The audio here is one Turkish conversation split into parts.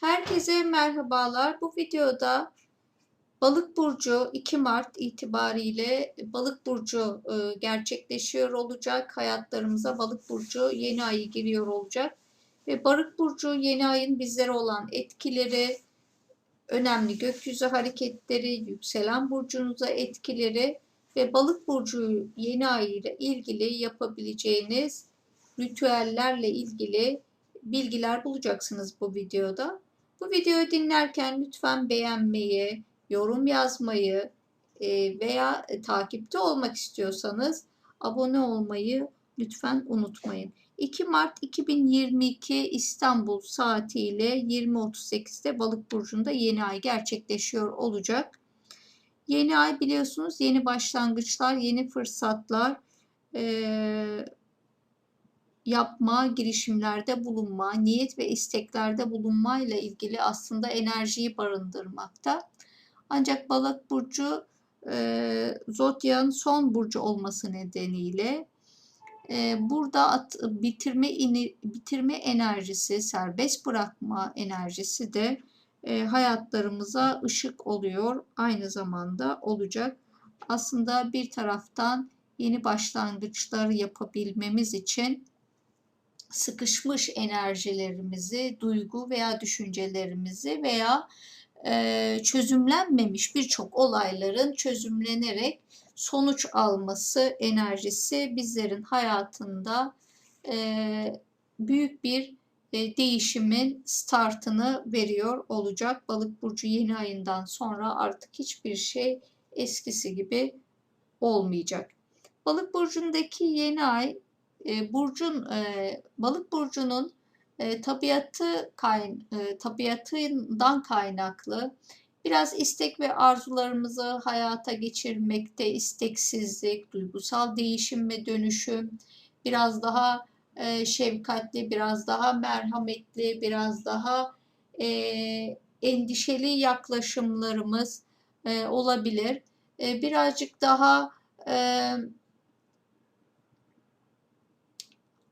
Herkese merhabalar. Bu videoda Balık burcu 2 Mart itibariyle Balık burcu e, gerçekleşiyor olacak. Hayatlarımıza Balık burcu yeni ayı giriyor olacak ve Balık burcu yeni ayın bizlere olan etkileri, önemli gökyüzü hareketleri, yükselen burcunuza etkileri ve Balık burcu yeni ayı ile ilgili yapabileceğiniz ritüellerle ilgili bilgiler bulacaksınız bu videoda. Bu videoyu dinlerken lütfen beğenmeyi, yorum yazmayı e, veya takipte olmak istiyorsanız abone olmayı lütfen unutmayın. 2 Mart 2022 İstanbul saatiyle 20.38'de Balık burcunda yeni ay gerçekleşiyor olacak. Yeni ay biliyorsunuz yeni başlangıçlar, yeni fırsatlar, e, yapma, girişimlerde bulunma, niyet ve isteklerde bulunma ile ilgili aslında enerjiyi barındırmakta. Ancak balık burcu e, Zodya'nın son burcu olması nedeniyle e, burada at, bitirme ini, bitirme enerjisi, serbest bırakma enerjisi de e, hayatlarımıza ışık oluyor. Aynı zamanda olacak. Aslında bir taraftan yeni başlangıçlar yapabilmemiz için sıkışmış enerjilerimizi, duygu veya düşüncelerimizi veya e, çözümlenmemiş birçok olayların çözümlenerek sonuç alması enerjisi bizlerin hayatında e, büyük bir e, değişimin startını veriyor olacak. Balık burcu yeni ayından sonra artık hiçbir şey eskisi gibi olmayacak. Balık burcundaki yeni ay e, burcun e, balık burcunun e, tabiatı kayn e, tabiatından kaynaklı biraz istek ve arzularımızı hayata geçirmekte isteksizlik, duygusal değişim ve dönüşüm, biraz daha e, şefkatli, biraz daha merhametli, biraz daha endişeli yaklaşımlarımız olabilir. Birazcık daha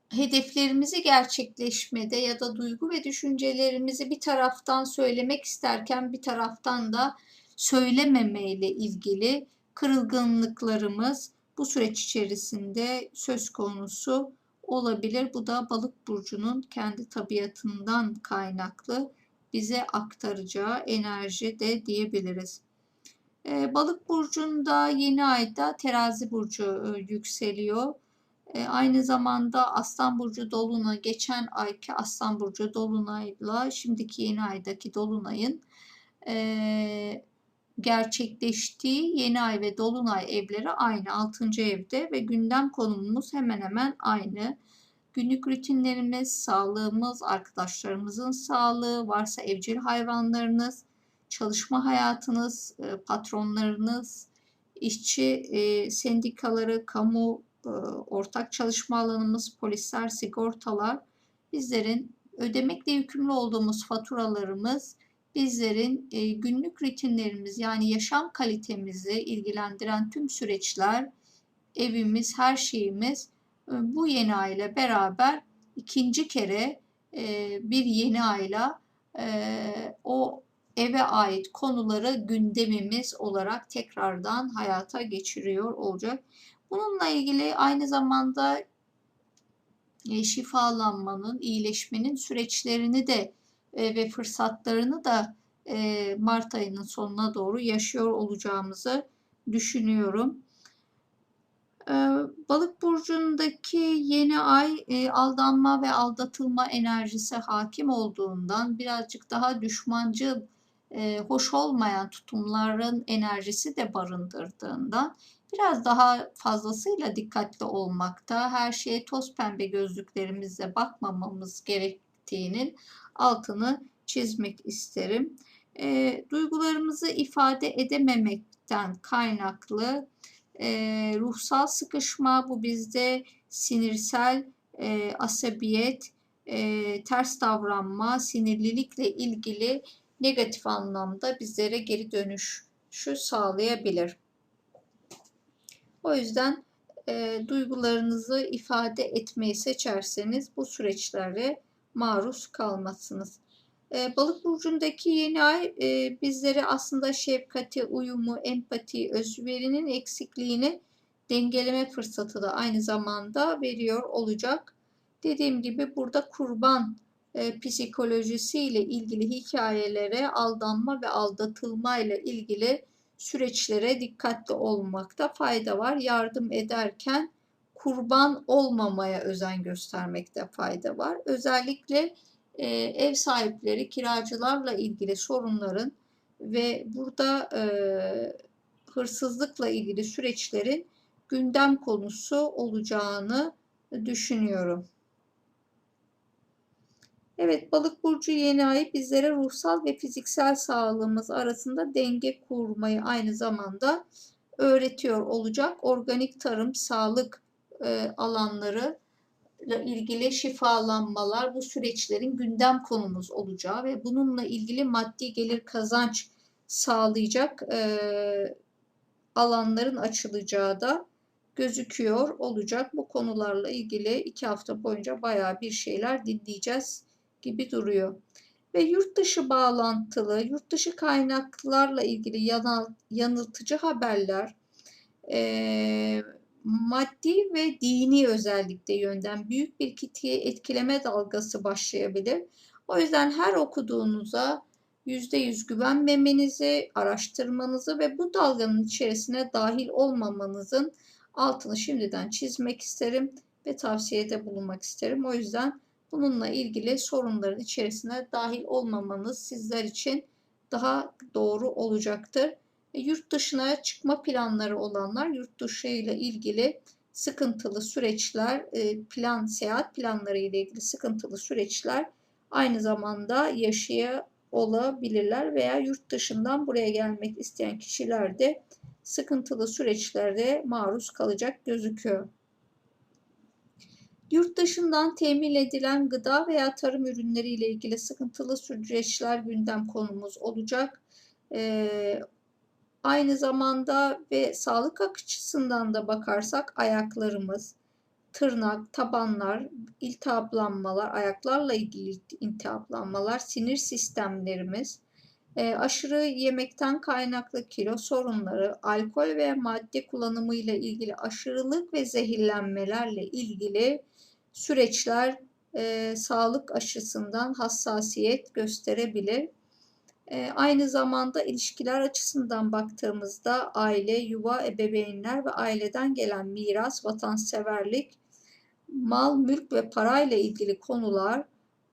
hedeflerimizi gerçekleşmede ya da duygu ve düşüncelerimizi bir taraftan söylemek isterken bir taraftan da söylememeyle ilgili kırılganlıklarımız bu süreç içerisinde söz konusu olabilir. Bu da balık burcunun kendi tabiatından kaynaklı bize aktaracağı enerji de diyebiliriz. Ee, balık burcunda yeni ayda terazi burcu e, yükseliyor e, aynı zamanda Aslan Burcu Dolunay, geçen ayki Aslan Burcu Dolunay'la şimdiki yeni aydaki Dolunay'ın e, gerçekleştiği yeni ay ve Dolunay evleri aynı 6. evde ve gündem konumumuz hemen hemen aynı. Günlük rutinlerimiz, sağlığımız, arkadaşlarımızın sağlığı, varsa evcil hayvanlarınız, çalışma hayatınız, e, patronlarınız, işçi e, sendikaları, kamu ortak çalışma alanımız, polisler, sigortalar, bizlerin ödemekle yükümlü olduğumuz faturalarımız, bizlerin e, günlük rutinlerimiz yani yaşam kalitemizi ilgilendiren tüm süreçler, evimiz, her şeyimiz e, bu yeni aile beraber ikinci kere bir yeni aile o eve ait konuları gündemimiz olarak tekrardan hayata geçiriyor olacak. Bununla ilgili aynı zamanda e, şifalanmanın, iyileşmenin süreçlerini de e, ve fırsatlarını da e, Mart ayının sonuna doğru yaşıyor olacağımızı düşünüyorum. Balık burcundaki yeni ay aldanma ve aldatılma enerjisi hakim olduğundan birazcık daha düşmancı, hoş olmayan tutumların enerjisi de barındırdığından biraz daha fazlasıyla dikkatli olmakta, her şeye toz pembe gözlüklerimizle bakmamamız gerektiğinin altını çizmek isterim. E, duygularımızı ifade edememekten kaynaklı e, ruhsal sıkışma, bu bizde sinirsel e, asabiyet, e, ters davranma, sinirlilikle ilgili negatif anlamda bizlere geri dönüşü sağlayabilir. O yüzden e, duygularınızı ifade etmeyi seçerseniz bu süreçlere maruz kalmazsınız. E, Balık burcundaki yeni ay e, bizlere aslında şefkati, uyumu, empati, özverinin eksikliğini dengeleme fırsatı da aynı zamanda veriyor olacak. Dediğim gibi burada kurban e, psikolojisiyle ilgili hikayelere, aldanma ve aldatılma ile ilgili süreçlere dikkatli olmakta fayda var. Yardım ederken kurban olmamaya özen göstermekte fayda var. Özellikle e, ev sahipleri, kiracılarla ilgili sorunların ve burada e, hırsızlıkla ilgili süreçlerin gündem konusu olacağını düşünüyorum. Evet, balık burcu yeni ay bizlere ruhsal ve fiziksel sağlığımız arasında denge kurmayı aynı zamanda öğretiyor olacak. Organik tarım, sağlık e, alanları ile ilgili şifalanmalar bu süreçlerin gündem konumuz olacağı ve bununla ilgili maddi gelir kazanç sağlayacak e, alanların açılacağı da gözüküyor olacak. Bu konularla ilgili iki hafta boyunca bayağı bir şeyler dinleyeceğiz gibi duruyor. Ve yurt dışı bağlantılı, yurt dışı kaynaklarla ilgili yanal, yanıltıcı haberler, e, maddi ve dini özellikle yönden büyük bir kitleye etkileme dalgası başlayabilir. O yüzden her okuduğunuza %100 güvenmemenizi, araştırmanızı ve bu dalganın içerisine dahil olmamanızın altını şimdiden çizmek isterim ve tavsiyede bulunmak isterim. O yüzden bununla ilgili sorunların içerisine dahil olmamanız sizler için daha doğru olacaktır. E, yurt dışına çıkma planları olanlar yurt dışı ile ilgili sıkıntılı süreçler, e, plan seyahat planları ile ilgili sıkıntılı süreçler aynı zamanda yaşaya olabilirler veya yurt dışından buraya gelmek isteyen kişiler de sıkıntılı süreçlerde maruz kalacak gözüküyor. Yurt dışından temin edilen gıda veya tarım ürünleri ile ilgili sıkıntılı süreçler gündem konumuz olacak. Ee, aynı zamanda ve sağlık açısından da bakarsak ayaklarımız, tırnak, tabanlar, iltihaplanmalar, ayaklarla ilgili iltihaplanmalar, sinir sistemlerimiz, e, aşırı yemekten kaynaklı kilo sorunları, alkol ve madde kullanımıyla ilgili aşırılık ve zehirlenmelerle ilgili süreçler e, sağlık açısından hassasiyet gösterebilir. E, aynı zamanda ilişkiler açısından baktığımızda aile, yuva, ebeveynler ve aileden gelen miras, vatanseverlik, mal, mülk ve parayla ilgili konular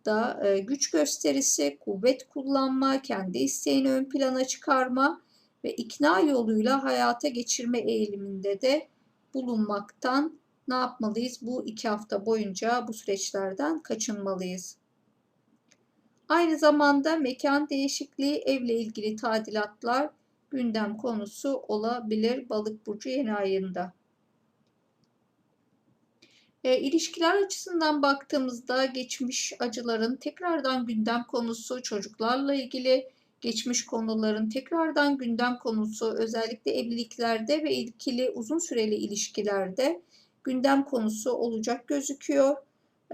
da e, güç gösterisi, kuvvet kullanma, kendi isteğini ön plana çıkarma ve ikna yoluyla hayata geçirme eğiliminde de bulunmaktan ne yapmalıyız? Bu iki hafta boyunca bu süreçlerden kaçınmalıyız. Aynı zamanda mekan değişikliği, evle ilgili tadilatlar gündem konusu olabilir balık burcu yeni ayında. E, ilişkiler açısından baktığımızda geçmiş acıların tekrardan gündem konusu, çocuklarla ilgili geçmiş konuların tekrardan gündem konusu, özellikle evliliklerde ve ilgili uzun süreli ilişkilerde gündem konusu olacak gözüküyor.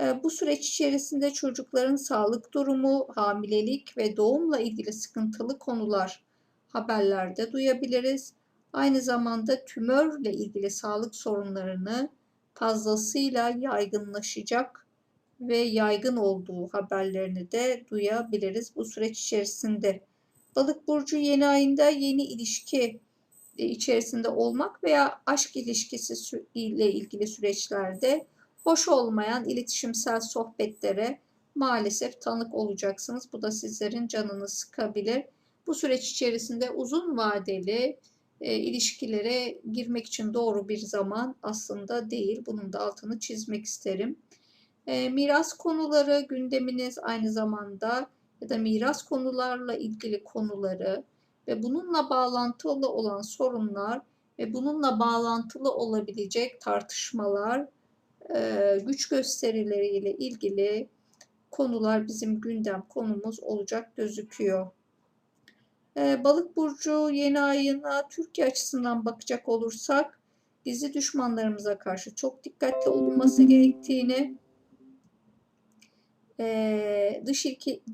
E, bu süreç içerisinde çocukların sağlık durumu, hamilelik ve doğumla ilgili sıkıntılı konular haberlerde duyabiliriz. Aynı zamanda tümörle ilgili sağlık sorunlarını fazlasıyla yaygınlaşacak ve yaygın olduğu haberlerini de duyabiliriz bu süreç içerisinde. Balık burcu yeni ayında yeni ilişki e, içerisinde olmak veya aşk ilişkisi ile ilgili süreçlerde hoş olmayan iletişimsel sohbetlere maalesef tanık olacaksınız. Bu da sizlerin canını sıkabilir. Bu süreç içerisinde uzun vadeli e, ilişkilere girmek için doğru bir zaman aslında değil. Bunun da altını çizmek isterim. E, miras konuları gündeminiz aynı zamanda ya da miras konularla ilgili konuları ve bununla bağlantılı olan sorunlar ve bununla bağlantılı olabilecek tartışmalar, e, güç gösterileriyle ilgili konular bizim gündem konumuz olacak gözüküyor. Ee, balık burcu yeni ayına Türkiye açısından bakacak olursak gizli düşmanlarımıza karşı çok dikkatli olunması gerektiğini Ee,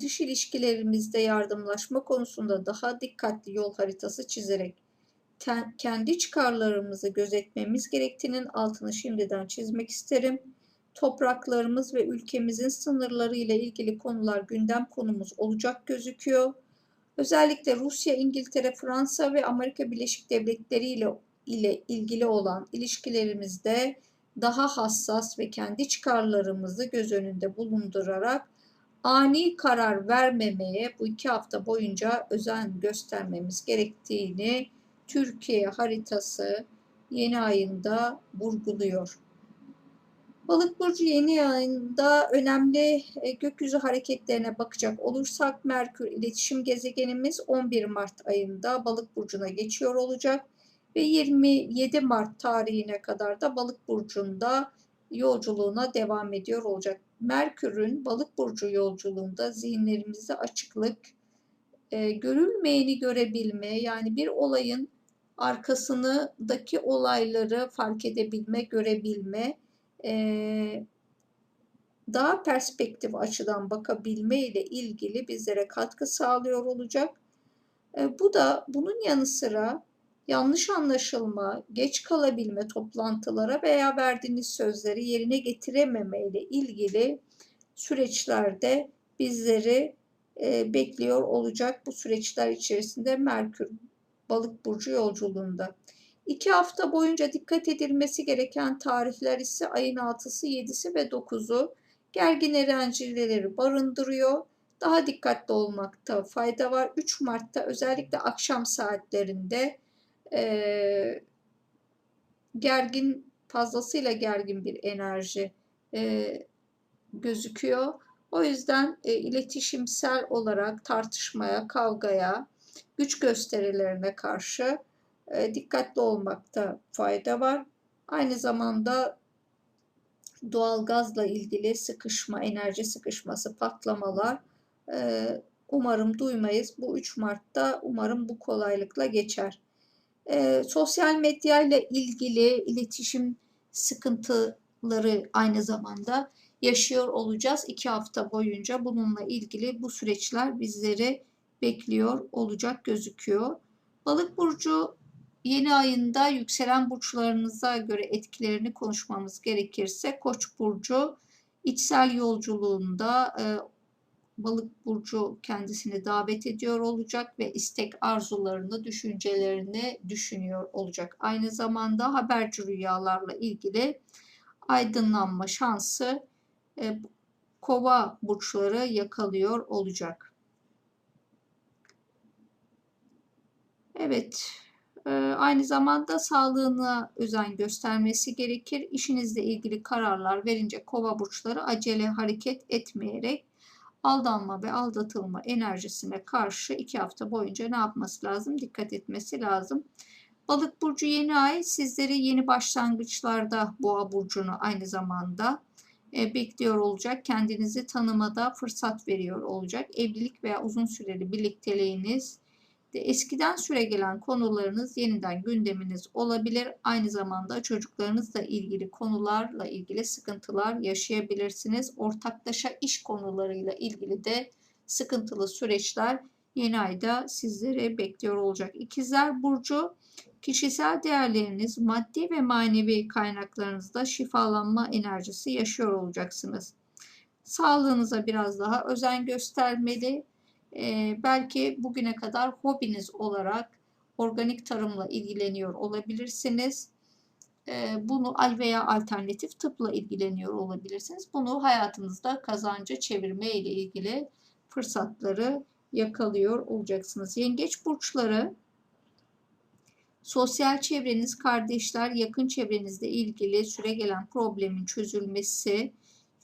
dış, ilişkilerimizde yardımlaşma konusunda daha dikkatli yol haritası çizerek kendi çıkarlarımızı gözetmemiz gerektiğinin altını şimdiden çizmek isterim. Topraklarımız ve ülkemizin sınırları ile ilgili konular gündem konumuz olacak gözüküyor. Özellikle Rusya, İngiltere, Fransa ve Amerika Birleşik Devletleri ile ile ilgili olan ilişkilerimizde daha hassas ve kendi çıkarlarımızı göz önünde bulundurarak ani karar vermemeye bu iki hafta boyunca özen göstermemiz gerektiğini Türkiye haritası yeni ayında vurguluyor. Balık burcu yeni ayında önemli e, gökyüzü hareketlerine bakacak olursak Merkür iletişim gezegenimiz 11 Mart ayında Balık burcuna geçiyor olacak ve 27 Mart tarihine kadar da Balık burcunda yolculuğuna devam ediyor olacak. Merkür'ün Balık burcu yolculuğunda zihinlerimizde açıklık, e, görülmeyeni görebilme, yani bir olayın arkasındaki olayları fark edebilme, görebilme, daha perspektif açıdan bakabilme ile ilgili bizlere katkı sağlıyor olacak. Bu da bunun yanı sıra yanlış anlaşılma, geç kalabilme toplantılara veya verdiğiniz sözleri yerine getirememe ile ilgili süreçlerde bizleri bekliyor olacak bu süreçler içerisinde Merkür balık burcu yolculuğunda. İki hafta boyunca dikkat edilmesi gereken tarihler ise ayın 6'sı, 7'si ve 9'u gergin enerjileri barındırıyor. Daha dikkatli olmakta fayda var. 3 Mart'ta özellikle akşam saatlerinde e, gergin fazlasıyla gergin bir enerji e, gözüküyor. O yüzden e, iletişimsel olarak tartışmaya, kavgaya, güç gösterilerine karşı dikkatli olmakta fayda var. Aynı zamanda doğal gazla ilgili sıkışma, enerji sıkışması, patlamalar e, umarım duymayız. Bu 3 Mart'ta umarım bu kolaylıkla geçer. E, sosyal medya ile ilgili iletişim sıkıntıları aynı zamanda yaşıyor olacağız. iki hafta boyunca bununla ilgili bu süreçler bizleri bekliyor olacak gözüküyor. Balık burcu yeni ayında yükselen burçlarınıza göre etkilerini konuşmamız gerekirse Koç burcu içsel yolculuğunda e, Balık burcu kendisini davet ediyor olacak ve istek arzularını, düşüncelerini düşünüyor olacak. Aynı zamanda haberci rüyalarla ilgili aydınlanma şansı e, kova burçları yakalıyor olacak. Evet, aynı zamanda sağlığına özen göstermesi gerekir. İşinizle ilgili kararlar verince kova burçları acele hareket etmeyerek aldanma ve aldatılma enerjisine karşı iki hafta boyunca ne yapması lazım? Dikkat etmesi lazım. Balık burcu yeni ay sizleri yeni başlangıçlarda boğa burcunu aynı zamanda e, bekliyor olacak. Kendinizi tanımada fırsat veriyor olacak. Evlilik veya uzun süreli birlikteliğiniz eskiden süre gelen konularınız yeniden gündeminiz olabilir. Aynı zamanda çocuklarınızla ilgili konularla ilgili sıkıntılar yaşayabilirsiniz. Ortaklaşa iş konularıyla ilgili de sıkıntılı süreçler yeni ayda sizleri bekliyor olacak. İkizler Burcu kişisel değerleriniz, maddi ve manevi kaynaklarınızda şifalanma enerjisi yaşıyor olacaksınız. Sağlığınıza biraz daha özen göstermeli e, belki bugüne kadar hobiniz olarak organik tarımla ilgileniyor olabilirsiniz. E, bunu veya alternatif tıpla ilgileniyor olabilirsiniz. Bunu hayatınızda kazanca çevirme ile ilgili fırsatları yakalıyor olacaksınız. Yengeç burçları sosyal çevreniz, kardeşler, yakın çevrenizle ilgili süre gelen problemin çözülmesi,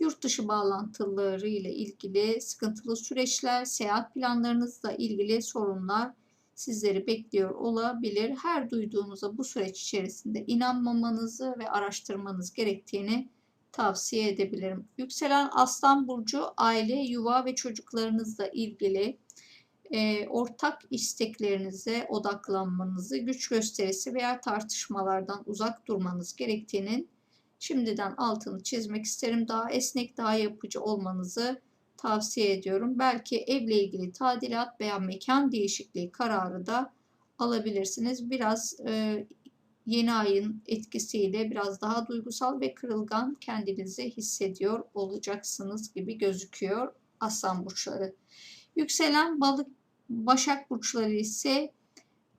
yurt dışı bağlantıları ile ilgili sıkıntılı süreçler, seyahat planlarınızla ilgili sorunlar sizleri bekliyor olabilir. Her duyduğunuza bu süreç içerisinde inanmamanızı ve araştırmanız gerektiğini tavsiye edebilirim. Yükselen Aslan Burcu aile, yuva ve çocuklarınızla ilgili e, ortak isteklerinize odaklanmanızı, güç gösterisi veya tartışmalardan uzak durmanız gerektiğinin Şimdiden altını çizmek isterim. Daha esnek, daha yapıcı olmanızı tavsiye ediyorum. Belki evle ilgili tadilat veya mekan değişikliği kararı da alabilirsiniz. Biraz e, yeni ayın etkisiyle biraz daha duygusal ve kırılgan kendinizi hissediyor olacaksınız gibi gözüküyor aslan burçları. Yükselen balık başak burçları ise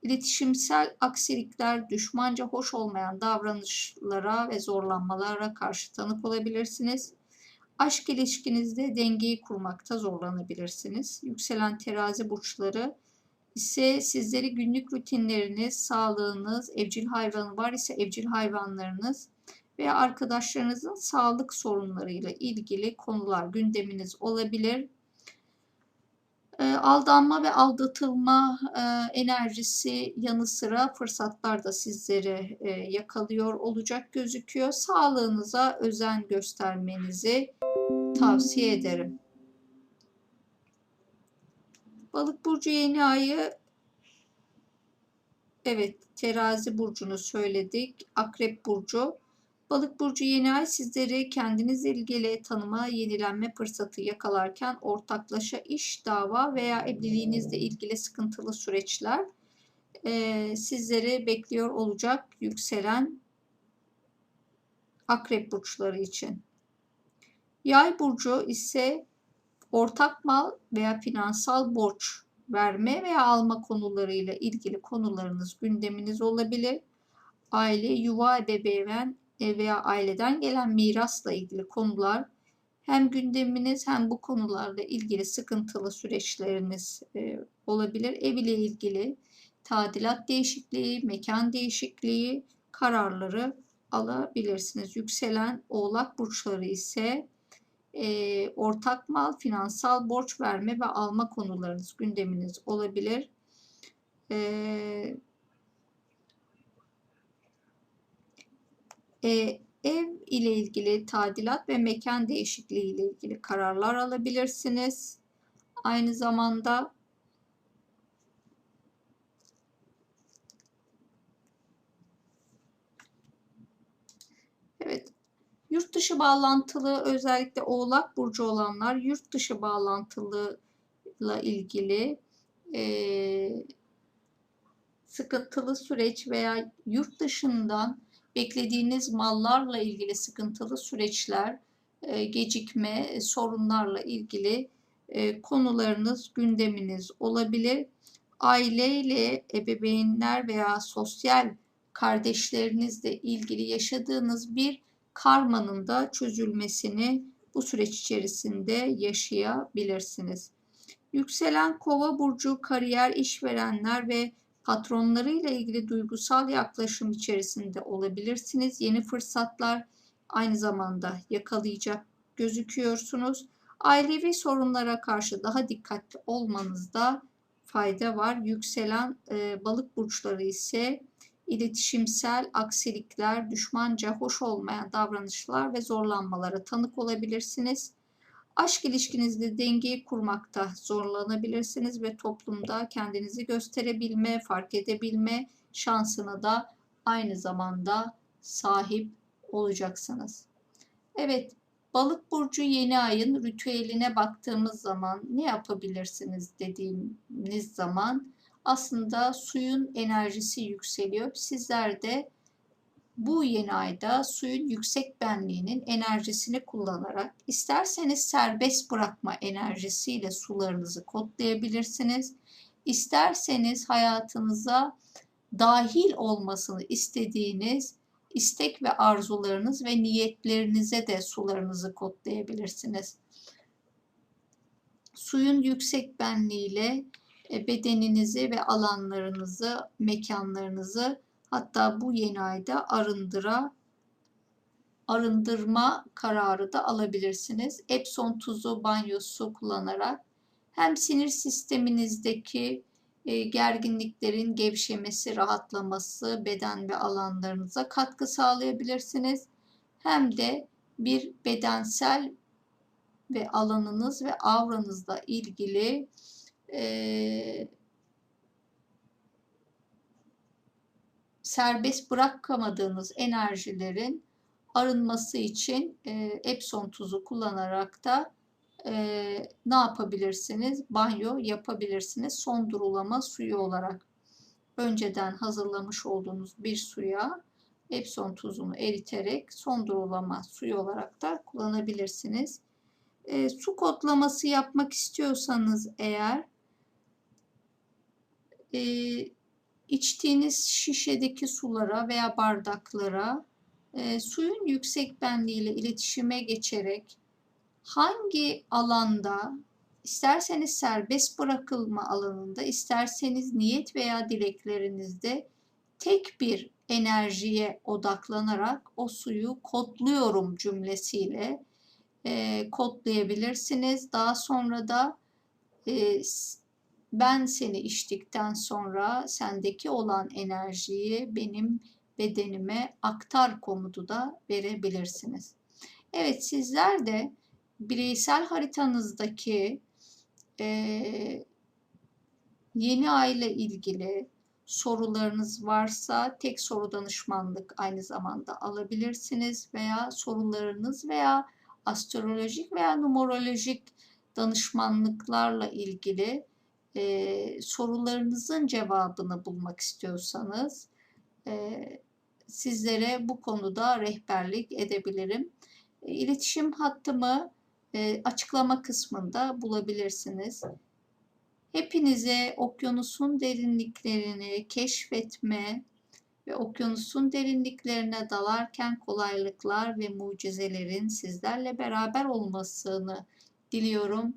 iletişimsel aksilikler, düşmanca hoş olmayan davranışlara ve zorlanmalara karşı tanık olabilirsiniz. Aşk ilişkinizde dengeyi kurmakta zorlanabilirsiniz. Yükselen terazi burçları ise sizleri günlük rutinleriniz, sağlığınız, evcil hayvanı var ise evcil hayvanlarınız veya arkadaşlarınızın sağlık sorunlarıyla ilgili konular gündeminiz olabilir. Aldanma ve aldatılma enerjisi yanı sıra fırsatlar da sizleri yakalıyor olacak gözüküyor. Sağlığınıza özen göstermenizi tavsiye ederim. Balık burcu yeni ayı evet terazi burcunu söyledik. Akrep burcu Balık burcu yeni ay sizleri kendinizle ilgili tanıma, yenilenme fırsatı yakalarken ortaklaşa iş, dava veya evliliğinizle ilgili sıkıntılı süreçler e, sizleri bekliyor olacak yükselen akrep burçları için. Yay burcu ise ortak mal veya finansal borç verme veya alma konularıyla ilgili konularınız gündeminiz olabilir. Aile, yuva, ebeveyn veya aileden gelen mirasla ilgili konular hem gündeminiz hem bu konularla ilgili sıkıntılı süreçleriniz e, olabilir. Ev ile ilgili tadilat değişikliği, mekan değişikliği kararları alabilirsiniz. Yükselen oğlak burçları ise e, ortak mal, finansal borç verme ve alma konularınız gündeminiz olabilir. E, e, ev ile ilgili tadilat ve mekan değişikliği ile ilgili kararlar alabilirsiniz. Aynı zamanda Evet. Yurt dışı bağlantılı özellikle Oğlak burcu olanlar yurt dışı bağlantılıyla ilgili e, sıkıntılı süreç veya yurt dışından beklediğiniz mallarla ilgili sıkıntılı süreçler, e, gecikme, sorunlarla ilgili e, konularınız, gündeminiz olabilir. Aileyle ebeveynler veya sosyal kardeşlerinizle ilgili yaşadığınız bir karmanın da çözülmesini bu süreç içerisinde yaşayabilirsiniz. Yükselen kova burcu kariyer işverenler ve patronlarıyla ilgili duygusal yaklaşım içerisinde olabilirsiniz. Yeni fırsatlar aynı zamanda yakalayacak gözüküyorsunuz. Ailevi sorunlara karşı daha dikkatli olmanızda fayda var. Yükselen e, balık burçları ise iletişimsel aksilikler, düşmanca hoş olmayan davranışlar ve zorlanmalara tanık olabilirsiniz. Aşk ilişkinizde dengeyi kurmakta zorlanabilirsiniz ve toplumda kendinizi gösterebilme, fark edebilme şansına da aynı zamanda sahip olacaksınız. Evet, Balık burcu yeni ayın ritüeline baktığımız zaman ne yapabilirsiniz dediğiniz zaman aslında suyun enerjisi yükseliyor. Sizler de bu yeni ayda suyun yüksek benliğinin enerjisini kullanarak isterseniz serbest bırakma enerjisiyle sularınızı kodlayabilirsiniz. İsterseniz hayatınıza dahil olmasını istediğiniz istek ve arzularınız ve niyetlerinize de sularınızı kodlayabilirsiniz. Suyun yüksek benliğiyle e, bedeninizi ve alanlarınızı, mekanlarınızı hatta bu yeni ayda arındıra arındırma kararı da alabilirsiniz. Epsom tuzu banyosu kullanarak hem sinir sisteminizdeki e, gerginliklerin gevşemesi, rahatlaması beden ve alanlarınıza katkı sağlayabilirsiniz. Hem de bir bedensel ve alanınız ve avranızla ilgili e, serbest bırakamadığınız enerjilerin arınması için e, Epsom tuzu kullanarak da e, ne yapabilirsiniz? Banyo yapabilirsiniz. Son durulama suyu olarak önceden hazırlamış olduğunuz bir suya Epsom tuzunu eriterek son durulama suyu olarak da kullanabilirsiniz. E, su kodlaması yapmak istiyorsanız eğer e, içtiğiniz şişedeki sulara veya bardaklara e, suyun yüksek benliğiyle iletişime geçerek hangi alanda isterseniz serbest bırakılma alanında isterseniz niyet veya dileklerinizde tek bir enerjiye odaklanarak o suyu kodluyorum cümlesiyle e, kodlayabilirsiniz. Daha sonra da e, ben seni içtikten sonra sendeki olan enerjiyi benim bedenime aktar komutu da verebilirsiniz. Evet sizler de bireysel haritanızdaki e, yeni aile ilgili sorularınız varsa tek soru danışmanlık aynı zamanda alabilirsiniz veya sorularınız veya astrolojik veya numerolojik danışmanlıklarla ilgili e, sorularınızın cevabını bulmak istiyorsanız e, sizlere bu konuda rehberlik edebilirim. E, iletişim hattımı e, açıklama kısmında bulabilirsiniz. Hepinize okyanusun derinliklerini keşfetme ve okyanusun derinliklerine dalarken kolaylıklar ve mucizelerin sizlerle beraber olmasını diliyorum.